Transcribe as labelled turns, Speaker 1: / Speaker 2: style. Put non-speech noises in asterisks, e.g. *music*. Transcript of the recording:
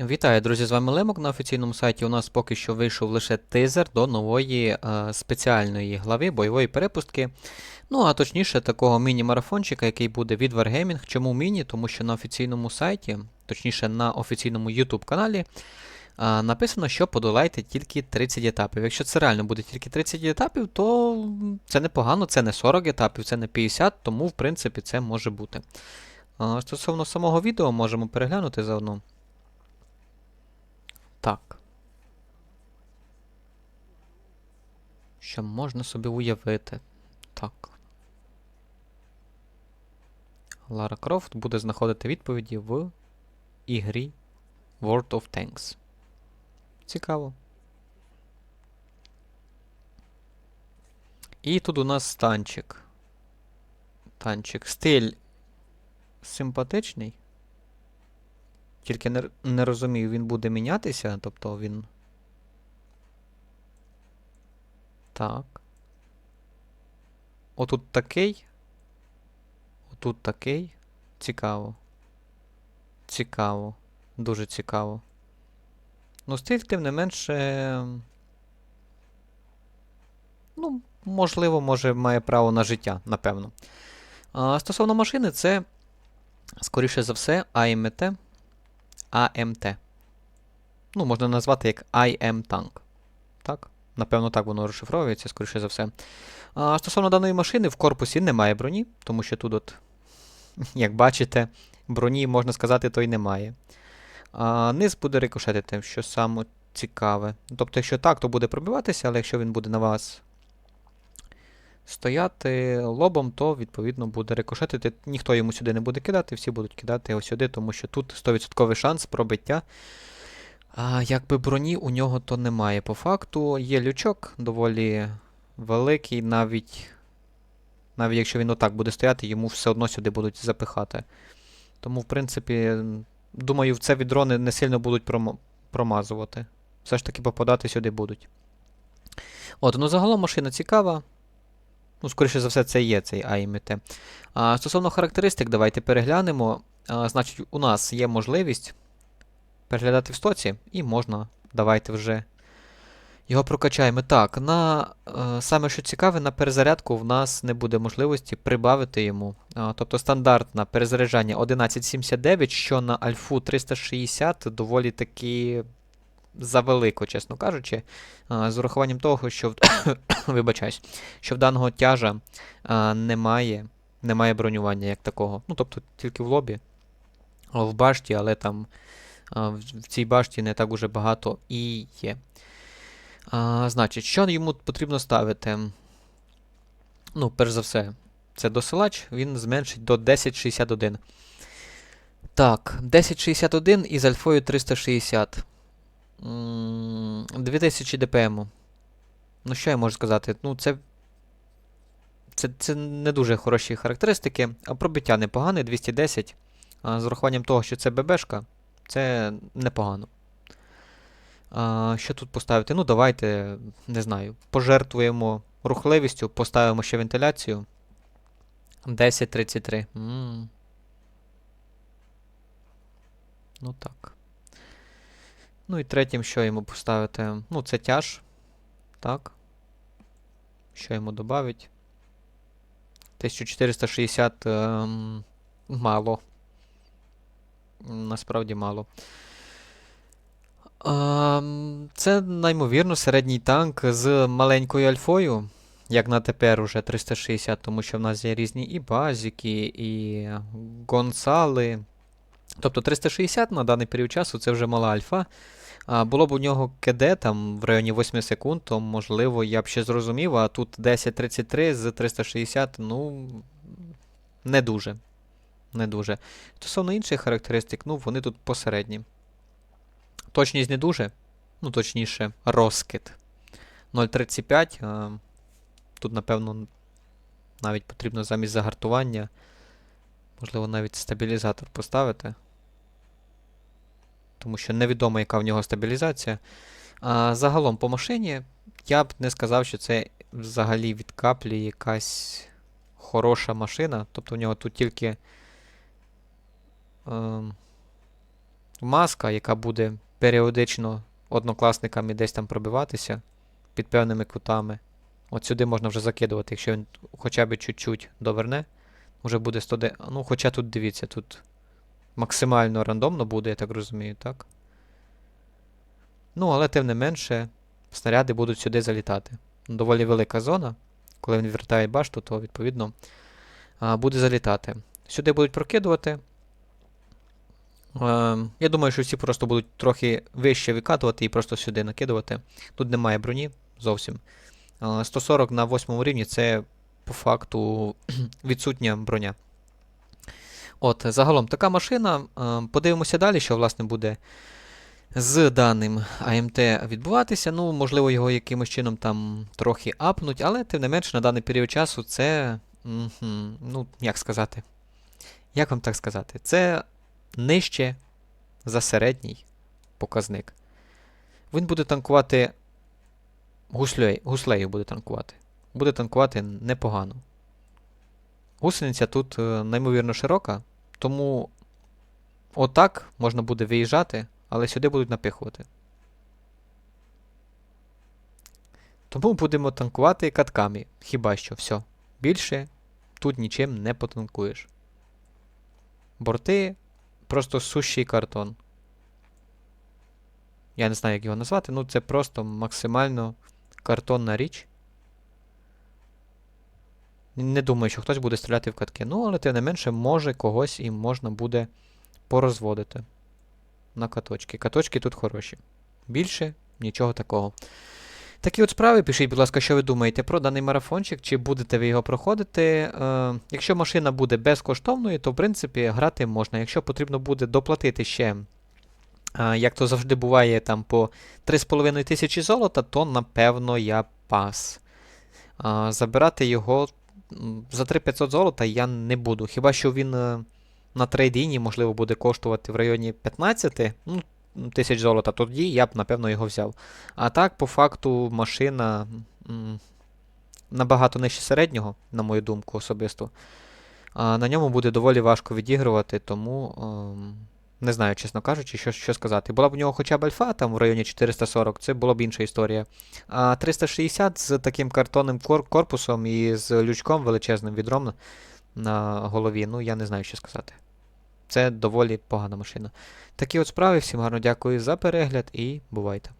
Speaker 1: Вітаю, друзі! З вами Лемок. На офіційному сайті у нас поки що вийшов лише тизер до нової е, спеціальної глави бойової перепустки. Ну, а точніше, такого міні-марафончика, який буде від Wargaming. Чому міні? Тому що на офіційному сайті, точніше на офіційному YouTube каналі, е, написано, що подолайте тільки 30 етапів. Якщо це реально буде тільки 30 етапів, то це непогано, це не 40 етапів, це не 50, тому в принципі це може бути. Е, стосовно самого відео, можемо переглянути заодно. Так. Що можна собі уявити? Так. Лара Крофт буде знаходити відповіді в ігрі World of Tanks. Цікаво. І тут у нас танчик. Танчик. Стиль симпатичний. Тільки не, не розумію, він буде мінятися, тобто він. Так. Отут такий. Отут такий. Цікаво. Цікаво. Дуже цікаво. Ну, стиль, тим не менше. Ну, можливо, може, має право на життя, напевно. А, стосовно машини, це, скоріше за все, AMT. AMT. Ну, можна назвати як IM Tank. Так? Напевно, так воно розшифровується, скоріше за все. А стосовно даної машини, в корпусі немає броні, тому що тут, от, *laughs* як бачите, броні, можна сказати, то й немає. А, низ буде рикошетити, що саме цікаве. Тобто, якщо так, то буде пробиватися, але якщо він буде на вас стояти лобом, то відповідно буде рикошетити. Ніхто йому сюди не буде кидати, всі будуть кидати ось сюди, тому що тут 100% шанс пробиття. А якби броні у нього то немає. По факту є лючок доволі великий, навіть, навіть якщо він отак буде стояти, йому все одно сюди будуть запихати. Тому, в принципі, думаю, в це відро не, не сильно будуть промо- промазувати. Все ж таки попадати сюди будуть. От, ну загалом машина цікава. Ну, скоріше за все, це є цей AIMT. А, стосовно характеристик, давайте переглянемо. А, значить, у нас є можливість переглядати в стоці, і можна. Давайте вже його прокачаємо. Так, на е, саме що цікаве, на перезарядку в нас не буде можливості прибавити йому. А, тобто стандартне перезаряджання 1179, що на альфу 360 доволі таки завелико, чесно кажучи. З урахуванням того, що *coughs* вибачаюсь, що в даного тяжа немає, немає бронювання як такого. Ну, тобто тільки в лобі, в башті, але там в, в цій башті не так уже багато і є. А, значить, що йому потрібно ставити? Ну, перш за все, це досилач, він зменшить до 1061. Так, 1061 із альфою 360. М, 2000 ДПМ. Ну, що я можу сказати? Ну, це. Це, це не дуже хороші характеристики. А пробиття непогане, 210. А, з урахуванням того, що це ББшка, це непогано. А, що тут поставити? Ну, давайте, не знаю, пожертвуємо рухливістю, поставимо ще вентиляцію. 1033. М. Ну так. Ну і третім, що йому поставити? Ну, це тяж. Так. Що йому додавить? 1460 ем, мало. Насправді мало. Ем, це, наймовірно, середній танк з маленькою альфою. Як на тепер уже 360, тому що в нас є різні і базіки, і гонсали. Тобто 360 на даний період часу це вже мала альфа. А було б у нього КД там в районі 8 секунд, то можливо я б ще зрозумів, а тут 10.33 з 360, ну не дуже. Не дуже. Стосовно інших характеристик, ну вони тут посередні. Точність не дуже. Ну, точніше, розкид. 0.35. а, Тут, напевно, навіть потрібно замість загартування. Можливо, навіть стабілізатор поставити. Тому що невідомо, яка в нього стабілізація. А загалом по машині я б не сказав, що це взагалі від каплі якась хороша машина. Тобто в нього тут тільки. Ем, маска, яка буде періодично однокласниками десь там пробиватися під певними кутами. От сюди можна вже закидувати, якщо він хоча б чуть-чуть доверне, вже буде 100 Ну, хоча тут дивіться, тут максимально рандомно буде, я так розумію, так? Ну, але тим не менше, снаряди будуть сюди залітати. Доволі велика зона. Коли він вертає башту, то відповідно буде залітати. Сюди будуть прокидувати. Я думаю, що всі просто будуть трохи вище викатувати і просто сюди накидувати. Тут немає броні зовсім. Е, 140 на 8 рівні це по факту *clears throat* відсутня броня. От, загалом така машина. Е, Подивимося далі, що власне буде з даним АМТ відбуватися. Ну, можливо, його якимось чином там трохи апнуть, але тим не менше на даний період часу це. Ну, як сказати? Як вам так сказати? Це нижче за середній показник. Він буде танкувати гуслею, гуслею буде танкувати. Буде танкувати непогано. Гусениця тут е, неймовірно широка, тому отак можна буде виїжджати, але сюди будуть напихувати. Тому будемо танкувати катками. Хіба що, все. Більше тут нічим не потанкуєш. Борти просто сущий картон. Я не знаю, як його назвати, ну це просто максимально картонна річ. Не думаю, що хтось буде стріляти в катки. Ну, але тим не менше, може когось і можна буде порозводити на каточки. Каточки тут хороші. Більше нічого такого. Такі от справи, пишіть, будь ласка, що ви думаєте про даний марафончик, чи будете ви його проходити. Е, якщо машина буде безкоштовною, то в принципі грати можна. Якщо потрібно буде доплатити ще, е, як то завжди буває, там по 3,5 тисячі золота, то напевно я пас. Е, забирати його за 3500 золота я не буду. Хіба що він е, на трейдіні, можливо, буде коштувати в районі 15 ну, тисяч золота, тоді я б, напевно, його взяв. А так, по факту, машина набагато нижче середнього, на мою думку, особисто. На ньому буде доволі важко відігрувати, тому ем, не знаю, чесно кажучи, що, що сказати. Була б у нього хоча б альфа там в районі 440, це була б інша історія. А 360 з таким картонним кор- корпусом і з лючком величезним відром на- голові, ну я не знаю, що сказати. Це доволі погана машина. Такі от справи. Всім гарно дякую за перегляд і бувайте.